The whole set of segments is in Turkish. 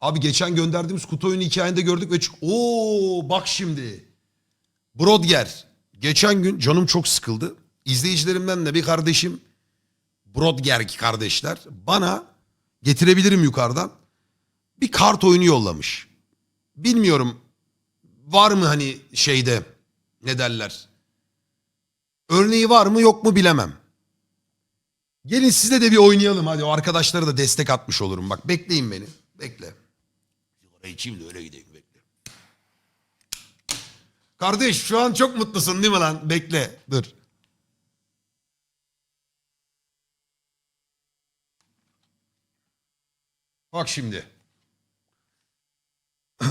Abi geçen gönderdiğimiz kutu oyunu hikayende gördük ve çık. Oo bak şimdi. Brodger. Geçen gün canım çok sıkıldı. İzleyicilerimden de bir kardeşim Brodger kardeşler bana getirebilirim yukarıdan bir kart oyunu yollamış. Bilmiyorum var mı hani şeyde ne derler? Örneği var mı yok mu bilemem. Gelin sizle de bir oynayalım hadi o arkadaşlara da destek atmış olurum. Bak bekleyin beni. Bekle. Sigara içeyim de öyle gideyim bekle. Kardeş şu an çok mutlusun değil mi lan? Bekle dur. Bak şimdi.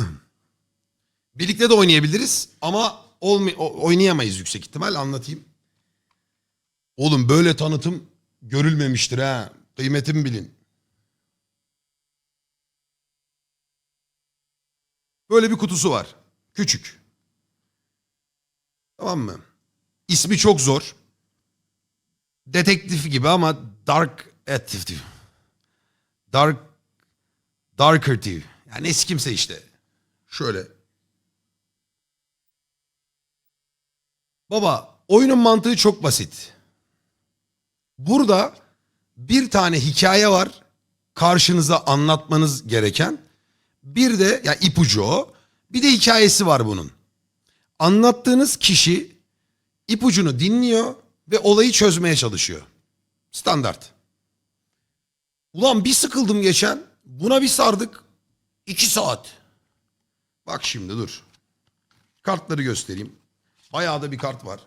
Birlikte de oynayabiliriz ama oynayamayız yüksek ihtimal anlatayım. Oğlum böyle tanıtım görülmemiştir ha. Kıymetimi bilin. Böyle bir kutusu var. Küçük. Tamam mı? İsmi çok zor. Detektif gibi ama Dark Detective. Dark Darker TV. Yani eski kimse işte. Şöyle. Baba oyunun mantığı çok basit. Burada bir tane hikaye var karşınıza anlatmanız gereken. Bir de ya ipucu o. Bir de hikayesi var bunun. Anlattığınız kişi ipucunu dinliyor ve olayı çözmeye çalışıyor. Standart. Ulan bir sıkıldım geçen. Buna bir sardık. iki saat. Bak şimdi dur. Kartları göstereyim. Bayağı da bir kart var.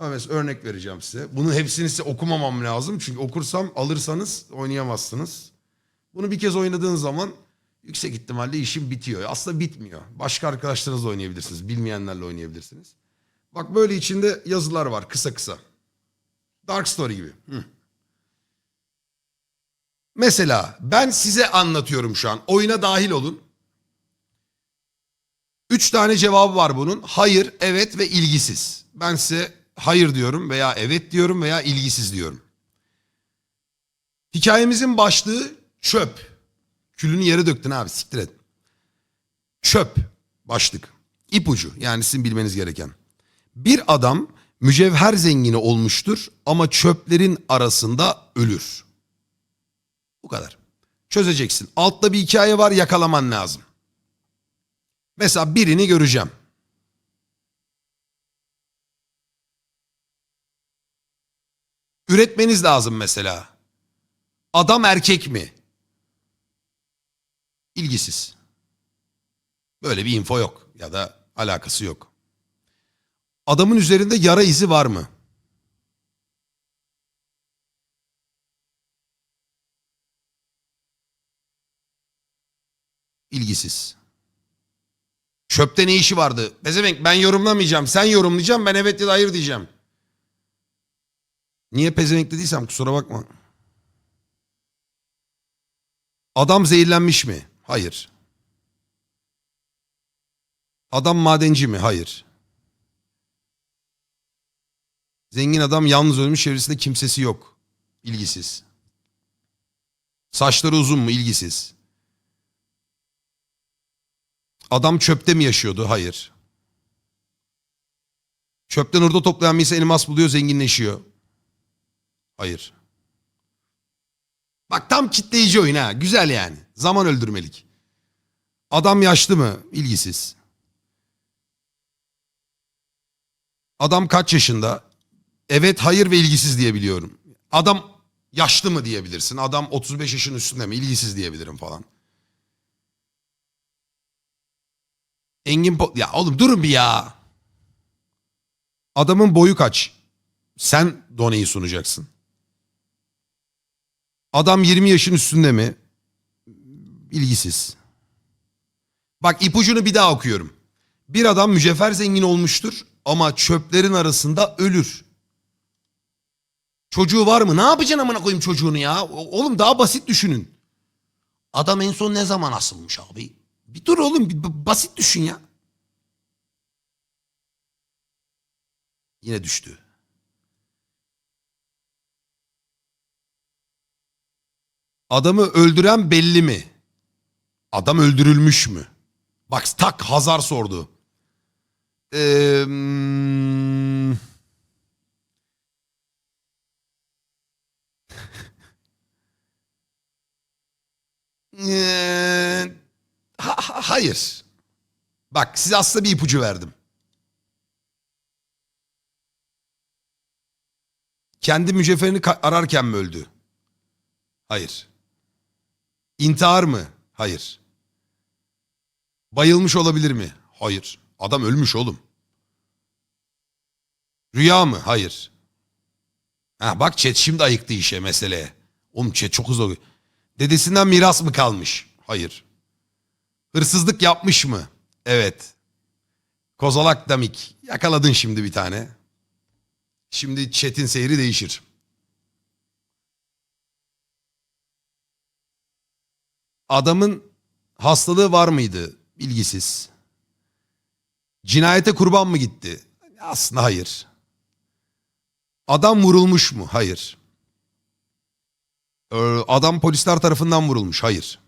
Mesela örnek vereceğim size. Bunun hepsini size okumamam lazım. Çünkü okursam alırsanız oynayamazsınız. Bunu bir kez oynadığın zaman yüksek ihtimalle işim bitiyor. Aslında bitmiyor. Başka arkadaşlarınızla oynayabilirsiniz. Bilmeyenlerle oynayabilirsiniz. Bak böyle içinde yazılar var kısa kısa. Dark Story gibi. Hı. Mesela ben size anlatıyorum şu an. Oyuna dahil olun. Üç tane cevabı var bunun. Hayır, evet ve ilgisiz. Ben size hayır diyorum veya evet diyorum veya ilgisiz diyorum. Hikayemizin başlığı çöp. Külünü yere döktün abi siktir et. Çöp başlık. İpucu yani sizin bilmeniz gereken. Bir adam mücevher zengini olmuştur ama çöplerin arasında ölür. Bu kadar. Çözeceksin. Altta bir hikaye var yakalaman lazım. Mesela birini göreceğim. Üretmeniz lazım mesela. Adam erkek mi? İlgisiz. Böyle bir info yok ya da alakası yok. Adamın üzerinde yara izi var mı? İlgisiz. Çöpte ne işi vardı? Pezevenk ben yorumlamayacağım. Sen yorumlayacaksın ben evet ya da hayır diyeceğim. Niye pezevenk dediysem kusura bakma. Adam zehirlenmiş mi? Hayır. Adam madenci mi? Hayır. Zengin adam yalnız ölmüş çevresinde kimsesi yok. İlgisiz. Saçları uzun mu? İlgisiz. Adam çöpte mi yaşıyordu? Hayır. Çöpten hurda toplayan bir insan elmas buluyor, zenginleşiyor. Hayır. Bak tam kitleyici oyun ha. Güzel yani. Zaman öldürmelik. Adam yaşlı mı? İlgisiz. Adam kaç yaşında? Evet, hayır ve ilgisiz diyebiliyorum. Adam yaşlı mı diyebilirsin. Adam 35 yaşın üstünde mi? İlgisiz diyebilirim falan. Engin Po... Ya oğlum durun bir ya. Adamın boyu kaç? Sen doneyi sunacaksın. Adam 20 yaşın üstünde mi? İlgisiz. Bak ipucunu bir daha okuyorum. Bir adam mücevher zengin olmuştur ama çöplerin arasında ölür. Çocuğu var mı? Ne yapacaksın amına koyayım çocuğunu ya? Oğlum daha basit düşünün. Adam en son ne zaman asılmış abi? Bir dur oğlum bir basit düşün ya. Yine düştü. Adamı öldüren belli mi? Adam öldürülmüş mü? Bak tak Hazar sordu. Ee, hmm, Ee, ha- ha- hayır. Bak size aslında bir ipucu verdim. Kendi mücevherini ararken mi öldü? Hayır. İntihar mı? Hayır. Bayılmış olabilir mi? Hayır. Adam ölmüş oğlum. Rüya mı? Hayır. Ha bak chat şimdi ayıktı işe meseleye. Oğlum chat çok hızlı. Dedesinden miras mı kalmış? Hayır. Hırsızlık yapmış mı? Evet. Kozalak damik. Yakaladın şimdi bir tane. Şimdi chat'in seyri değişir. Adamın hastalığı var mıydı? Bilgisiz. Cinayete kurban mı gitti? Aslında hayır. Adam vurulmuş mu? Hayır. Ee, Adam polisler tarafından vurulmuş. Hayır.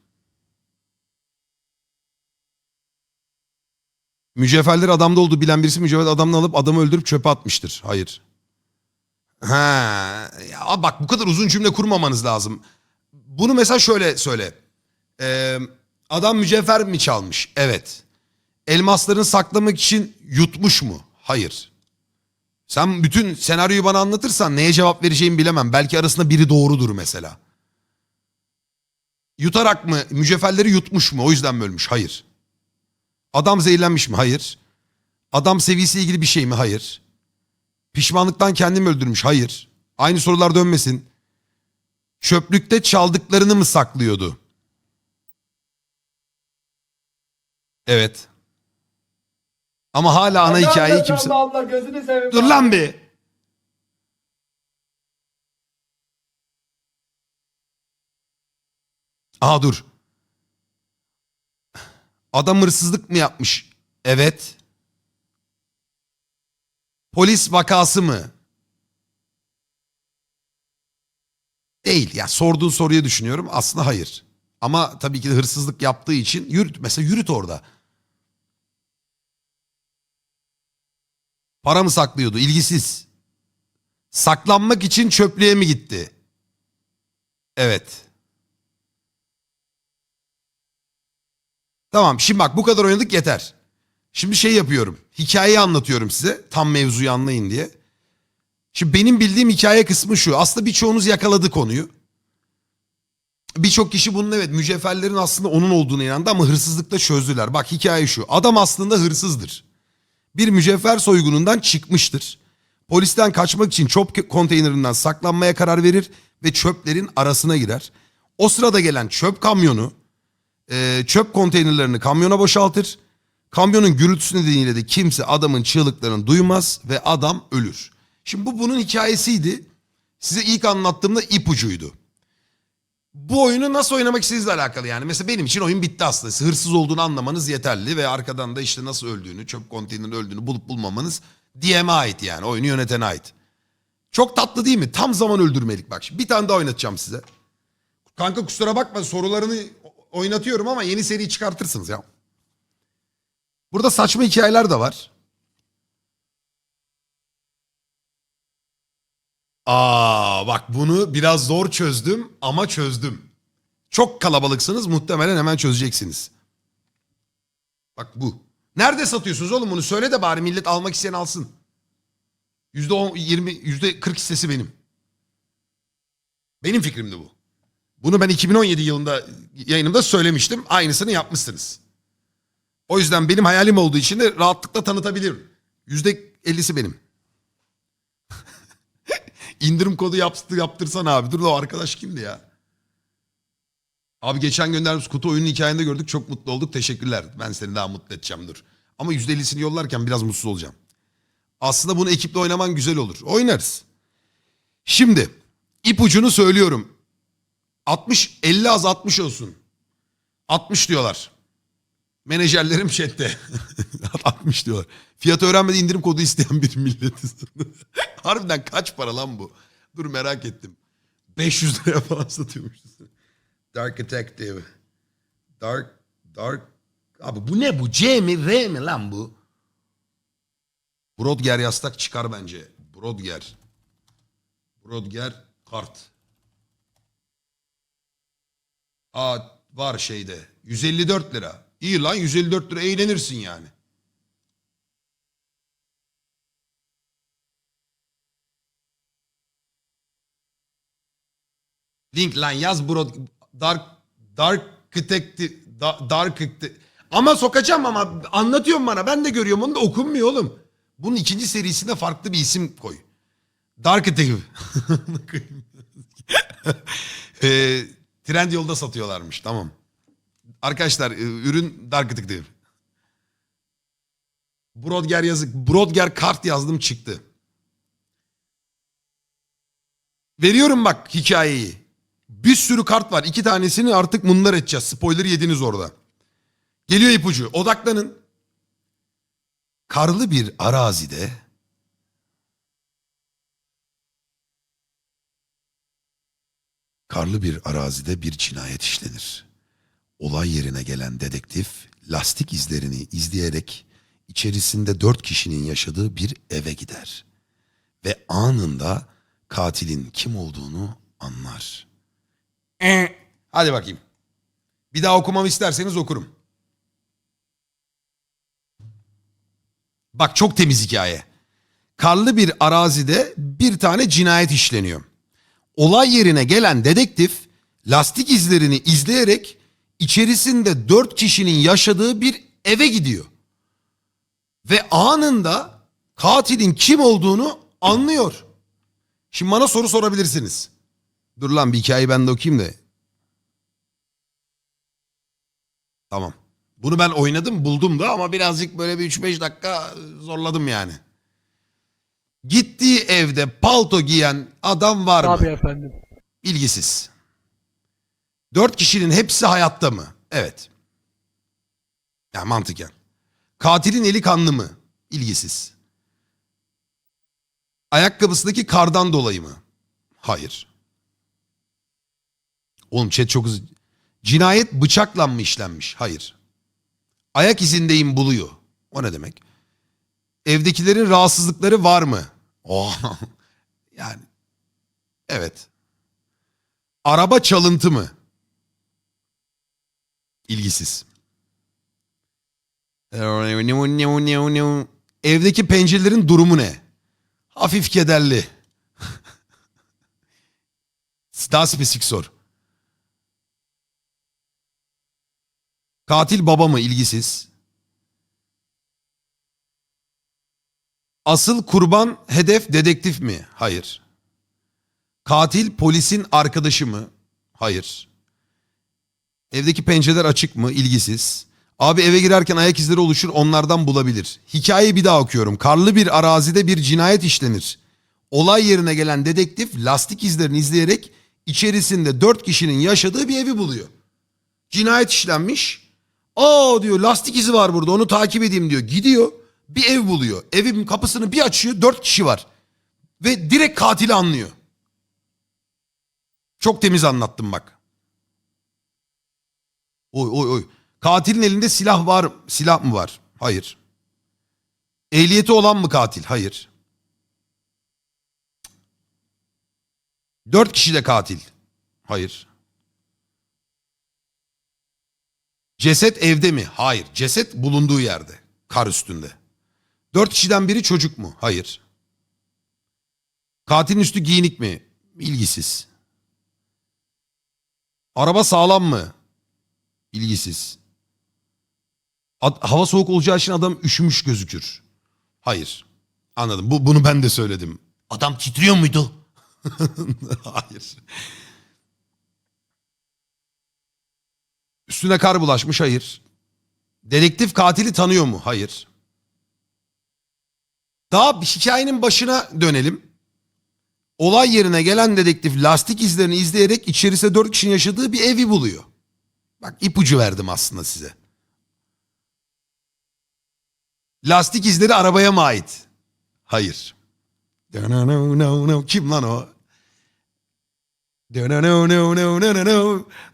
Mücevherleri adamda olduğu bilen birisi mücevher adamını alıp adamı öldürüp çöpe atmıştır. Hayır. Ha, ya bak bu kadar uzun cümle kurmamanız lazım. Bunu mesela şöyle söyle. Ee, adam mücevher mi çalmış? Evet. Elmaslarını saklamak için yutmuş mu? Hayır. Sen bütün senaryoyu bana anlatırsan neye cevap vereceğimi bilemem. Belki arasında biri doğrudur mesela. Yutarak mı? Mücevherleri yutmuş mu? O yüzden mi ölmüş? Hayır. Adam zehirlenmiş mi? Hayır. Adam seviyesiyle ilgili bir şey mi? Hayır. Pişmanlıktan kendimi öldürmüş? Hayır. Aynı sorular dönmesin. Çöplükte çaldıklarını mı saklıyordu? Evet. Ama hala ana hikayeyi kimse... Allah gözünü seveyim. Dur lan bir. Aha dur. Adam hırsızlık mı yapmış? Evet. Polis vakası mı? Değil. Ya sorduğun soruyu düşünüyorum. Aslında hayır. Ama tabii ki de hırsızlık yaptığı için yürüt. Mesela yürüt orada. Para mı saklıyordu? İlgisiz. Saklanmak için çöplüğe mi gitti? Evet. Tamam şimdi bak bu kadar oynadık yeter. Şimdi şey yapıyorum. Hikayeyi anlatıyorum size. Tam mevzuyu anlayın diye. Şimdi benim bildiğim hikaye kısmı şu. Aslında birçoğunuz yakaladı konuyu. Birçok kişi bunun evet mücevherlerin aslında onun olduğunu inandı ama hırsızlıkla çözdüler. Bak hikaye şu. Adam aslında hırsızdır bir mücevher soygunundan çıkmıştır. Polisten kaçmak için çöp konteynerinden saklanmaya karar verir ve çöplerin arasına girer. O sırada gelen çöp kamyonu e, çöp konteynerlerini kamyona boşaltır. Kamyonun gürültüsü nedeniyle de kimse adamın çığlıklarını duymaz ve adam ölür. Şimdi bu bunun hikayesiydi. Size ilk anlattığımda ipucuydu. Bu oyunu nasıl oynamak istediğinizle alakalı yani. Mesela benim için oyun bitti aslında. Hırsız olduğunu anlamanız yeterli ve arkadan da işte nasıl öldüğünü, çöp konteynerinin öldüğünü bulup bulmamanız DM'e ait yani. Oyunu yönetene ait. Çok tatlı değil mi? Tam zaman öldürmelik bak. Şimdi bir tane daha oynatacağım size. Kanka kusura bakma sorularını oynatıyorum ama yeni seri çıkartırsınız ya. Burada saçma hikayeler de var. Aa bak bunu biraz zor çözdüm ama çözdüm. Çok kalabalıksınız muhtemelen hemen çözeceksiniz. Bak bu. Nerede satıyorsunuz oğlum bunu söyle de bari millet almak isteyen alsın. Yüzde on, yirmi, yüzde kırk hissesi benim. Benim fikrimdi bu. Bunu ben 2017 yılında yayınımda söylemiştim. Aynısını yapmışsınız. O yüzden benim hayalim olduğu için de rahatlıkla tanıtabilirim. Yüzde ellisi benim. İndirim kodu yaptı, yaptırsan abi. Dur da o arkadaş kimdi ya? Abi geçen gönderdiğimiz kutu oyunun hikayende gördük. Çok mutlu olduk. Teşekkürler. Ben seni daha mutlu edeceğim dur. Ama %50'sini yollarken biraz mutsuz olacağım. Aslında bunu ekiple oynaman güzel olur. Oynarız. Şimdi ipucunu söylüyorum. 60 50 az 60 olsun. 60 diyorlar. Menajerlerim chatte. 60 diyorlar. Fiyatı öğrenmeden indirim kodu isteyen bir milletiz. Harbiden kaç para lan bu? Dur merak ettim. 500 liraya falan satıyormuşuz. Dark Detective. Dark, Dark. Abi bu ne bu? C mi R mi lan bu? Brodger yastak çıkar bence. Brodger. Brodger kart. Aa var şeyde. 154 lira. İyi lan 154 lira eğlenirsin yani. Link lan yaz bro Dark Dark Detective Da- Dark Ama sokacağım ama anlatıyorum bana ben de görüyorum onu da okunmuyor oğlum. Bunun ikinci serisinde farklı bir isim koy. Dark Detective. e, trend yolda satıyorlarmış tamam. Arkadaşlar e, ürün Dark Detective. Brodger yazık. Brodger kart yazdım çıktı. Veriyorum bak hikayeyi. Bir sürü kart var. İki tanesini artık bunlar edeceğiz. Spoiler yediniz orada. Geliyor ipucu. Odaklanın. Karlı bir arazide Karlı bir arazide bir cinayet işlenir. Olay yerine gelen dedektif lastik izlerini izleyerek içerisinde dört kişinin yaşadığı bir eve gider. Ve anında katilin kim olduğunu anlar. Hadi bakayım. Bir daha okumamı isterseniz okurum. Bak çok temiz hikaye. Karlı bir arazide bir tane cinayet işleniyor. Olay yerine gelen dedektif lastik izlerini izleyerek içerisinde dört kişinin yaşadığı bir eve gidiyor. Ve anında katilin kim olduğunu anlıyor. Şimdi bana soru sorabilirsiniz. Dur lan bir hikayeyi ben de okuyayım da. Tamam. Bunu ben oynadım buldum da ama birazcık böyle bir 3-5 dakika zorladım yani. Gittiği evde palto giyen adam var mı? Tabii efendim. İlgisiz. Dört kişinin hepsi hayatta mı? Evet. Ya mantıken. Katilin eli kanlı mı? İlgisiz. Ayakkabısındaki kardan dolayı mı? Hayır. Oğlum chat çok hızlı. Cinayet bıçakla mı işlenmiş? Hayır. Ayak izindeyim buluyor. O ne demek? Evdekilerin rahatsızlıkları var mı? Oh. yani. Evet. Araba çalıntı mı? İlgisiz. Evdeki pencerelerin durumu ne? Hafif kederli. Daha spesifik sor. Katil baba mı? İlgisiz. Asıl kurban hedef dedektif mi? Hayır. Katil polisin arkadaşı mı? Hayır. Evdeki pencereler açık mı? İlgisiz. Abi eve girerken ayak izleri oluşur onlardan bulabilir. Hikayeyi bir daha okuyorum. Karlı bir arazide bir cinayet işlenir. Olay yerine gelen dedektif lastik izlerini izleyerek içerisinde dört kişinin yaşadığı bir evi buluyor. Cinayet işlenmiş. Aa diyor lastik izi var burada onu takip edeyim diyor. Gidiyor bir ev buluyor. Evin kapısını bir açıyor dört kişi var. Ve direkt katili anlıyor. Çok temiz anlattım bak. Oy oy oy. Katilin elinde silah var. Silah mı var? Hayır. Ehliyeti olan mı katil? Hayır. Dört kişi de katil. Hayır. Ceset evde mi? Hayır. Ceset bulunduğu yerde. Kar üstünde. Dört kişiden biri çocuk mu? Hayır. Katilin üstü giyinik mi? İlgisiz. Araba sağlam mı? İlgisiz. Ad- hava soğuk olacağı için adam üşümüş gözükür. Hayır. Anladım. Bu, bunu ben de söyledim. Adam titriyor muydu? Hayır. Üstüne kar bulaşmış. Hayır. Dedektif katili tanıyor mu? Hayır. Daha bir hikayenin başına dönelim. Olay yerine gelen dedektif lastik izlerini izleyerek içerisinde dört kişinin yaşadığı bir evi buluyor. Bak ipucu verdim aslında size. Lastik izleri arabaya mı ait? Hayır. Kim lan o?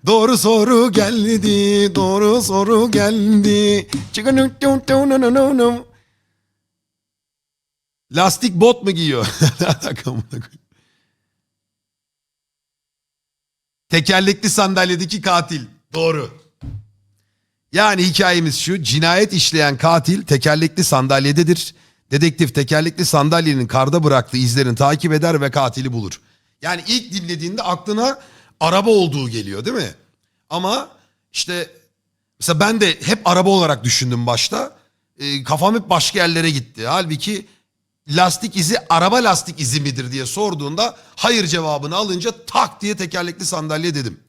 Doğru soru geldi, doğru soru geldi. Lastik bot mu giyiyor? Tekerlekli sandalyedeki katil. Doğru. Yani hikayemiz şu. Cinayet işleyen katil tekerlekli sandalyededir. Dedektif tekerlekli sandalyenin karda bıraktığı izlerini takip eder ve katili bulur. Yani ilk dinlediğinde aklına araba olduğu geliyor değil mi? Ama işte mesela ben de hep araba olarak düşündüm başta. Ee, kafam hep başka yerlere gitti. Halbuki lastik izi araba lastik izi midir diye sorduğunda hayır cevabını alınca tak diye tekerlekli sandalye dedim.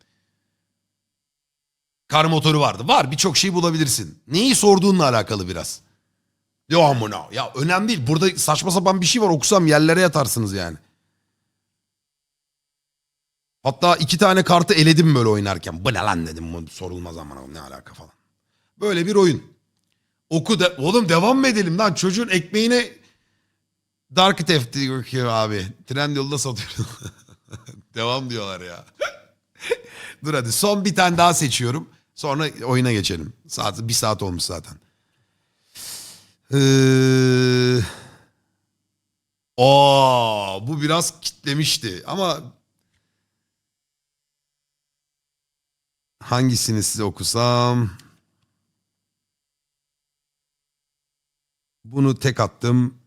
Kar motoru vardı. Var birçok şey bulabilirsin. Neyi sorduğunla alakalı biraz. Ya amına. Ya önemli değil. Burada saçma sapan bir şey var. Okusam yerlere yatarsınız yani. Hatta iki tane kartı eledim böyle oynarken. Bu ne lan dedim. Bu sorulmaz amına ne alaka falan. Böyle bir oyun. Oku da oğlum devam mı edelim lan? Çocuğun ekmeğine Dark Theft diyor abi. Trendyol'da satıyoruz. devam diyorlar ya. Dur hadi son bir tane daha seçiyorum. Sonra oyuna geçelim. Saat, bir saat olmuş zaten. Ee... Aa, bu biraz kitlemişti ama hangisini size okusam? Bunu tek attım.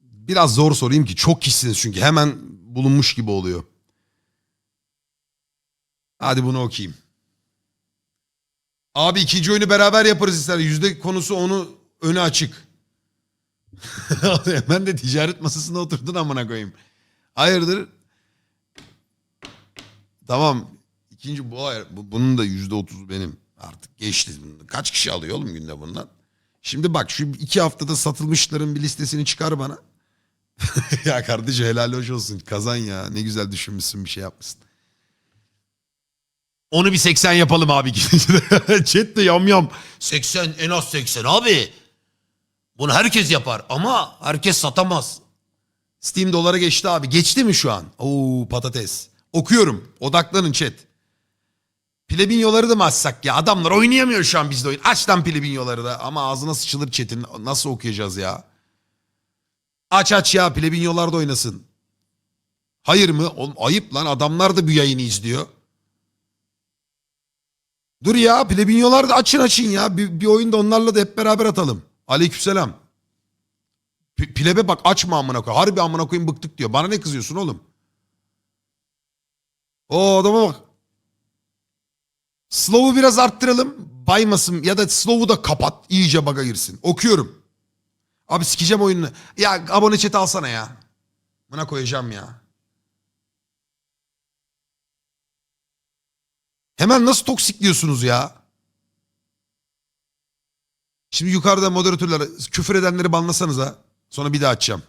Biraz zor sorayım ki çok kişisiniz çünkü hemen bulunmuş gibi oluyor. Hadi bunu okuyayım. Abi ikinci oyunu beraber yaparız ister. Yüzde konusu onu öne açık. Hemen de ticaret masasında oturdun amına koyayım. Hayırdır? Tamam. İkinci bu, hayır, bu bunun da yüzde otuz benim. Artık geçti. Kaç kişi alıyor oğlum günde bundan? Şimdi bak şu iki haftada satılmışların bir listesini çıkar bana. ya kardeşim helal hoş olsun. Kazan ya. Ne güzel düşünmüşsün bir şey yapmışsın. Onu bir 80 yapalım abi. Chat de yam yam. 80 en az 80 abi. Bunu herkes yapar ama herkes satamaz. Steam dolara geçti abi. Geçti mi şu an? Oo patates. Okuyorum. Odaklanın chat. Plebinyoları da mı açsak ya? Adamlar oynayamıyor şu an bizde oyun. Aç lan plebinyoları da. Ama ağzına sıçılır chat'in. Nasıl okuyacağız ya? Aç aç ya plebinyolar da oynasın. Hayır mı? Oğlum, ayıp lan adamlar da bu yayını izliyor. Dur ya plebinyolar da açın açın ya. Bir, bir oyunda onlarla da hep beraber atalım. Aleykümselam. P- plebe bak açma amına koy. Harbi amına koyayım bıktık diyor. Bana ne kızıyorsun oğlum? O adama bak. Slow'u biraz arttıralım. Baymasın ya da slow'u da kapat. İyice baga girsin. Okuyorum. Abi sikeceğim oyununu. Ya abone chat alsana ya. Buna koyacağım ya. Hemen nasıl toksikliyorsunuz ya? Şimdi yukarıda moderatörler küfür edenleri banlasanız ha. Sonra bir daha açacağım.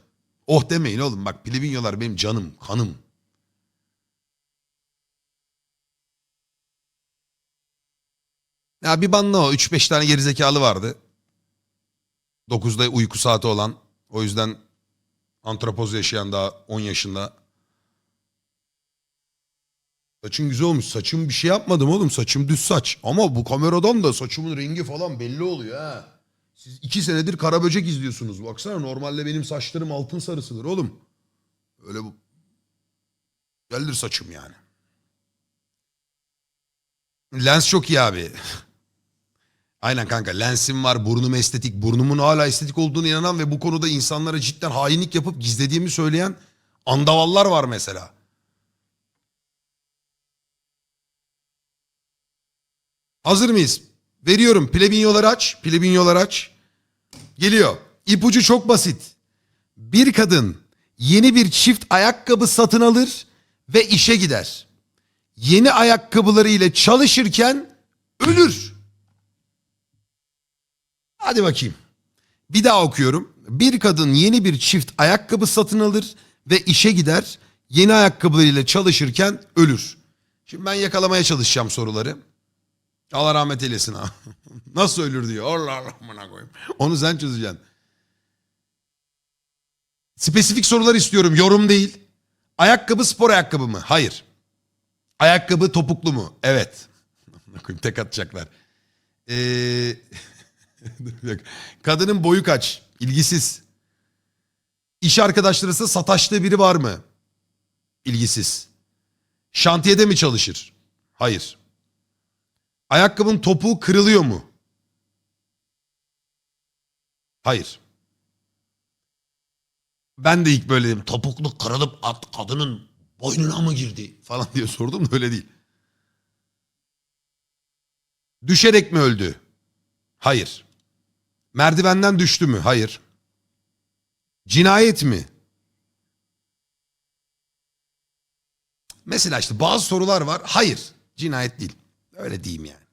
Oh demeyin oğlum bak plebinyolar benim canım, kanım. Ya bir banla o. 3-5 tane gerizekalı vardı. 9'da uyku saati olan. O yüzden antropoz yaşayan daha 10 yaşında. Saçın güzel olmuş. Saçım bir şey yapmadım oğlum. Saçım düz saç. Ama bu kameradan da saçımın rengi falan belli oluyor ha. Siz iki senedir kara böcek izliyorsunuz. Baksana normalde benim saçlarım altın sarısıdır oğlum. Öyle bu. Güzeldir saçım yani. Lens çok iyi abi. Aynen kanka lensim var burnum estetik. Burnumun hala estetik olduğunu inanan ve bu konuda insanlara cidden hainlik yapıp gizlediğimi söyleyen andavallar var mesela. Hazır mıyız? Veriyorum. Plebinyoları aç. Plebinyoları aç. Geliyor. İpucu çok basit. Bir kadın yeni bir çift ayakkabı satın alır ve işe gider. Yeni ayakkabıları ile çalışırken ölür. Hadi bakayım. Bir daha okuyorum. Bir kadın yeni bir çift ayakkabı satın alır ve işe gider. Yeni ayakkabılarıyla çalışırken ölür. Şimdi ben yakalamaya çalışacağım soruları. Allah rahmet eylesin ha. Nasıl ölür diyor. Allah amına koyayım. Onu sen çözeceksin. Spesifik sorular istiyorum. Yorum değil. Ayakkabı spor ayakkabı mı? Hayır. Ayakkabı topuklu mu? Evet. Tek atacaklar. Ee. Kadının boyu kaç? İlgisiz. İş arkadaşları ise sataştığı biri var mı? İlgisiz. Şantiyede mi çalışır? Hayır. Ayakkabının topuğu kırılıyor mu? Hayır. Ben de ilk böyle dedim. Topuklu kırılıp at kadının boynuna mı girdi falan diye sordum da öyle değil. Düşerek mi öldü? Hayır. Merdivenden düştü mü? Hayır. Cinayet mi? Mesela işte bazı sorular var. Hayır. Cinayet değil. Öyle diyeyim yani.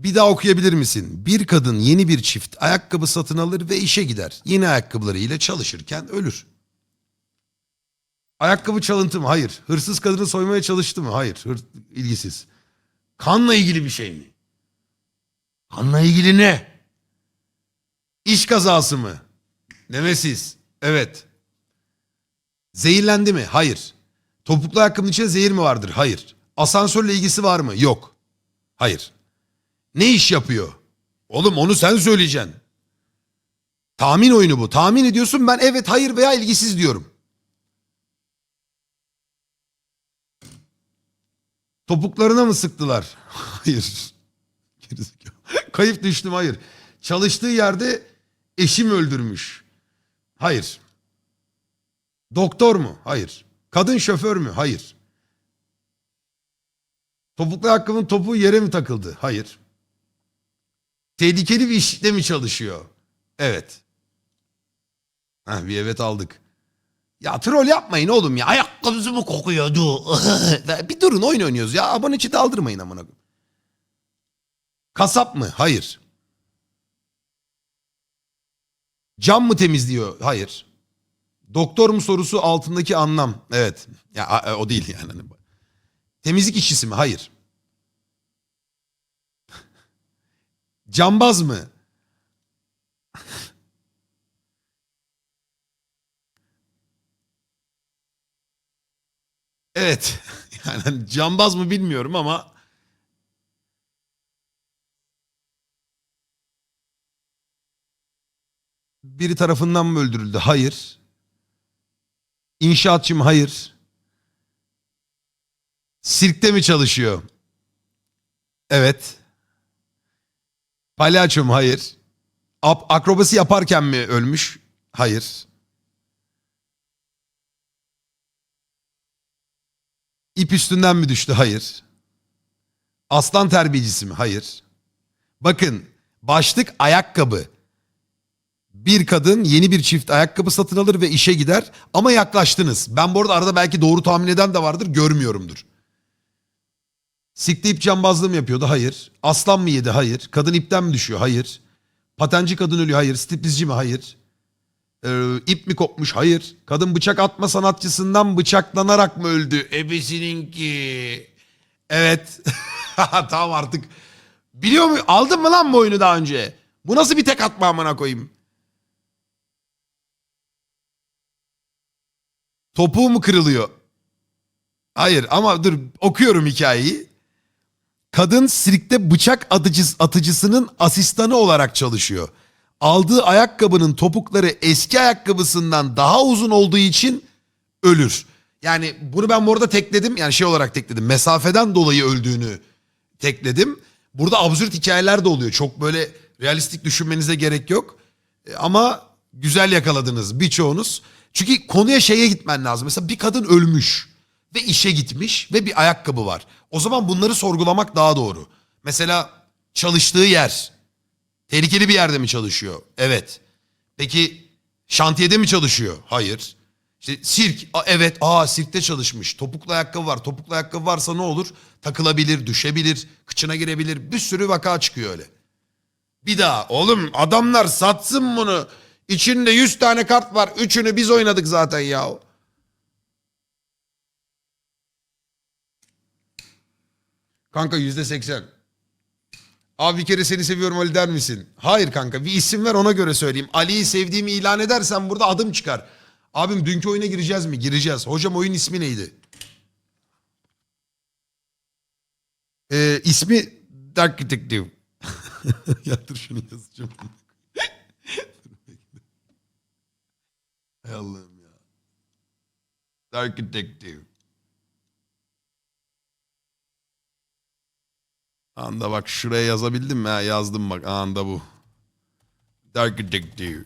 Bir daha okuyabilir misin? Bir kadın yeni bir çift ayakkabı satın alır ve işe gider. Yeni ayakkabılarıyla çalışırken ölür. Ayakkabı çalıntı mı? Hayır. Hırsız kadını soymaya çalıştı mı? Hayır. Hır, ilgisiz. Kanla ilgili bir şey mi? Kanla ilgili ne? İş kazası mı? Nemesis. Evet. Zehirlendi mi? Hayır. Topuklu ayakkabının içinde zehir mi vardır? Hayır. Asansörle ilgisi var mı? Yok. Hayır. Ne iş yapıyor? Oğlum onu sen söyleyeceksin. Tahmin oyunu bu. Tahmin ediyorsun ben evet, hayır veya ilgisiz diyorum. Topuklarına mı sıktılar? Hayır. Kayıp düştüm hayır. Çalıştığı yerde eşim öldürmüş. Hayır. Doktor mu? Hayır. Kadın şoför mü? Hayır. Topuklu ayakkabının topuğu yere mi takıldı? Hayır. Tehlikeli bir işte mi çalışıyor? Evet. Heh, bir evet aldık. Ya troll yapmayın oğlum ya. Ayakkabısı mı kokuyordu? bir durun oyun oynuyoruz ya. Abone çiti aldırmayın amına. Kasap mı? Hayır. Cam mı temizliyor? Hayır. Doktor mu sorusu altındaki anlam. Evet. Ya o değil yani. Temizlik işçisi mi? Hayır. Cambaz mı? Evet. Yani hani cambaz mı bilmiyorum ama biri tarafından mı öldürüldü? Hayır. İnşaatçı mı? Hayır. Sirkte mi çalışıyor? Evet. Palyaço mu? Hayır. Akrobasi yaparken mi ölmüş? Hayır. İp üstünden mi düştü? Hayır. Aslan terbiyecisi mi? Hayır. Bakın başlık ayakkabı. Bir kadın yeni bir çift ayakkabı satın alır ve işe gider ama yaklaştınız. Ben bu arada arada belki doğru tahmin eden de vardır görmüyorumdur. Sikti ip cambazlığı mı yapıyordu? Hayır. Aslan mı yedi? Hayır. Kadın ipten mi düşüyor? Hayır. Patenci kadın ölüyor? Hayır. Striptizci mi? Hayır. Ee, ip mi kopmuş? Hayır. Kadın bıçak atma sanatçısından bıçaklanarak mı öldü? Ebesininki. Evet. tamam artık. Biliyor mu? Aldın mı lan bu oyunu daha önce? Bu nasıl bir tek atma amına koyayım? Topuğu mu kırılıyor? Hayır ama dur okuyorum hikayeyi. Kadın sirkte bıçak atıcısı, atıcısının asistanı olarak çalışıyor. Aldığı ayakkabının topukları eski ayakkabısından daha uzun olduğu için ölür. Yani bunu ben bu arada tekledim. Yani şey olarak tekledim. Mesafeden dolayı öldüğünü tekledim. Burada absürt hikayeler de oluyor. Çok böyle realistik düşünmenize gerek yok. E, Ama güzel yakaladınız birçoğunuz. Çünkü konuya şeye gitmen lazım. Mesela bir kadın ölmüş ve işe gitmiş ve bir ayakkabı var. O zaman bunları sorgulamak daha doğru. Mesela çalıştığı yer. Tehlikeli bir yerde mi çalışıyor? Evet. Peki şantiyede mi çalışıyor? Hayır. İşte sirk. A, evet. Aa sirkte çalışmış. Topuklu ayakkabı var. Topuklu ayakkabı varsa ne olur? Takılabilir, düşebilir, kıçına girebilir. Bir sürü vaka çıkıyor öyle. Bir daha oğlum adamlar satsın bunu. İçinde 100 tane kart var. Üçünü biz oynadık zaten ya. Kanka yüzde seksen. Abi bir kere seni seviyorum Ali der misin? Hayır kanka bir isim ver ona göre söyleyeyim. Ali'yi sevdiğimi ilan edersen burada adım çıkar. Abim dünkü oyuna gireceğiz mi? Gireceğiz. Hocam oyun ismi neydi? Ee, ismi Dark Detective. ya dur şunu yazacağım. Hay Allah'ım ya. Dark Detective. Anda bak şuraya yazabildim mi? Ha, yazdım bak anda bu. Dark Detective.